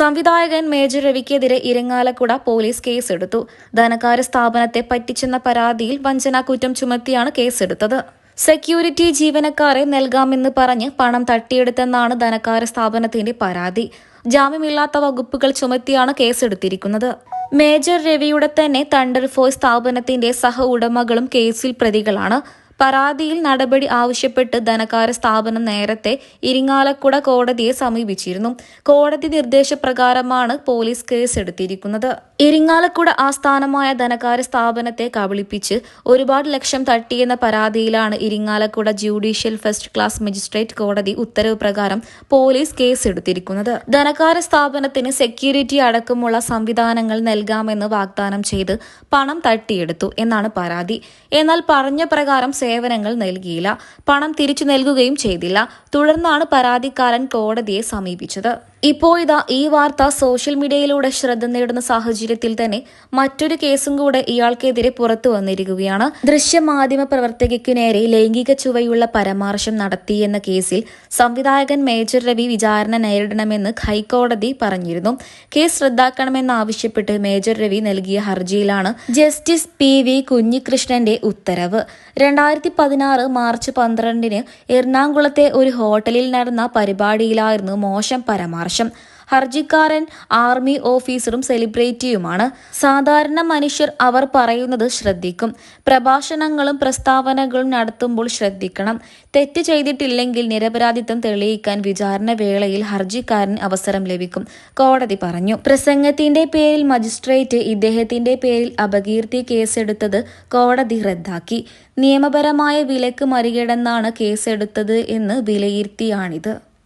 സംവിധായകൻ major രവിക്കെതിരെ Irinjalakuda police കേസെടുത്തു. ധനകാര്യ സ്ഥാപനത്തെ പറ്റിച്ചെന്ന പരാതിയിൽ വഞ്ചനാക്കുറ്റം ചുമത്തിയാണ് കേസെടുത്തത്. സെക്യൂരിറ്റി ജീവനക്കാരെ നൽകാമെന്ന് പറഞ്ഞ് പണം തട്ടിയെടുത്തെന്നാണ് ധനകാര്യ സ്ഥാപനത്തിന്റെ പരാതി. ജാമ്യമില്ലാത്ത വകുപ്പുകൾ ചുമത്തിയാണ് കേസെടുത്തിരിക്കുന്നത്. മേജർ രവിയുടെ തന്നെ തണ്ടർ ഫോഴ്സ് സ്ഥാപനത്തിന്റെ സഹ ഉടമകളും കേസിൽ പ്രതികളാണ്. പരാതിയിൽ നടപടി ആവശ്യപ്പെട്ട് ധനകാര്യ സ്ഥാപനം നേരത്തെ ഇരിങ്ങാലക്കുട കോടതിയെ സമീപിച്ചിരുന്നു. കോടതി നിർദ്ദേശപ്രകാരമാണ് പോലീസ് കേസ് എടുത്തിരിക്കുന്നത് ഇരിങ്ങാലക്കുട ആസ്ഥാനമായ ധനകാര്യ സ്ഥാപനത്തെ കബളിപ്പിച്ച് ഒരുപാട് ലക്ഷം തട്ടിയെന്ന പരാതിയിലാണ് Irinjalakuda judicial first class magistrate കോടതി ഉത്തരവ് പ്രകാരം പോലീസ് കേസ് എടുത്തിരിക്കുന്നത് ധനകാര്യ സ്ഥാപനത്തിന് സെക്യൂരിറ്റി അടക്കമുള്ള സംവിധാനങ്ങൾ നൽകാമെന്ന് വാഗ്ദാനം ചെയ്ത് പണം തട്ടിയെടുത്തു എന്നാണ് പരാതി. എന്നാൽ പറഞ്ഞ പ്രകാരം സേവനങ്ങൾ നൽകിയില്ല. പണം തിരിച്ചു നൽകുകയും ചെയ്തില്ല. തുടർന്നാണ് പരാതിക്കാരൻ കോടതിയെ സമീപിച്ചത്. ഇപ്പോൾ ഇതാ ഈ വാർത്ത സോഷ്യൽ മീഡിയയിലൂടെ ശ്രദ്ധ നേടുന്ന സാഹചര്യത്തിൽ തന്നെ മറ്റൊരു കേസും കൂടെ ഇയാൾക്കെതിരെ പുറത്തു വന്നിരിക്കുകയാണ്. ദൃശ്യമാധ്യമ പ്രവർത്തകയ്ക്കു നേരെ ലൈംഗിക ചുവയുള്ള പരാമർശം നടത്തിയെന്ന കേസിൽ സംവിധായകൻ മേജർ രവി വിചാരണ നേരിടണമെന്ന് ഹൈക്കോടതി പറഞ്ഞിരുന്നു. കേസ് റദ്ദാക്കണമെന്നാവശ്യപ്പെട്ട് മേജർ രവി നൽകിയ ഹർജിയിലാണ് ജസ്റ്റിസ് പി വി കുഞ്ഞികൃഷ്ണന്റെ ഉത്തരവ്. രണ്ടായിരത്തി പതിനാറ് മാർച്ച് പന്ത്രണ്ടിന് എറണാകുളത്തെ ഒരു ഹോട്ടലിൽ നടന്ന പരിപാടിയിലായിരുന്നു മോശം പരാമർശം. ഹർജിക്കാരൻ ആർമി ഓഫീസറും സെലിബ്രിറ്റിയുമാണ്. സാധാരണ മനുഷ്യർ അവർ പറയുന്നത് ശ്രദ്ധിക്കും. പ്രഭാഷണങ്ങളും പ്രസ്താവനകളും നടത്തുമ്പോൾ ശ്രദ്ധിക്കണം. തെറ്റ് ചെയ്തിട്ടില്ലെങ്കിൽ നിരപരാധിത്വം തെളിയിക്കാൻ വിചാരണ വേളയിൽ ഹർജിക്കാരന് അവസരം ലഭിക്കും കോടതി പറഞ്ഞു. പ്രസംഗത്തിന്റെ പേരിൽ മജിസ്ട്രേറ്റ് ഇദ്ദേഹത്തിന്റെ പേരിൽ അപകീർത്തി കേസെടുത്തത് കോടതി റദ്ദാക്കി. നിയമപരമായ വിലക്ക് മറികടന്നാണ് കേസെടുത്തത് എന്ന് വിലയിരുത്തിയാണിത്.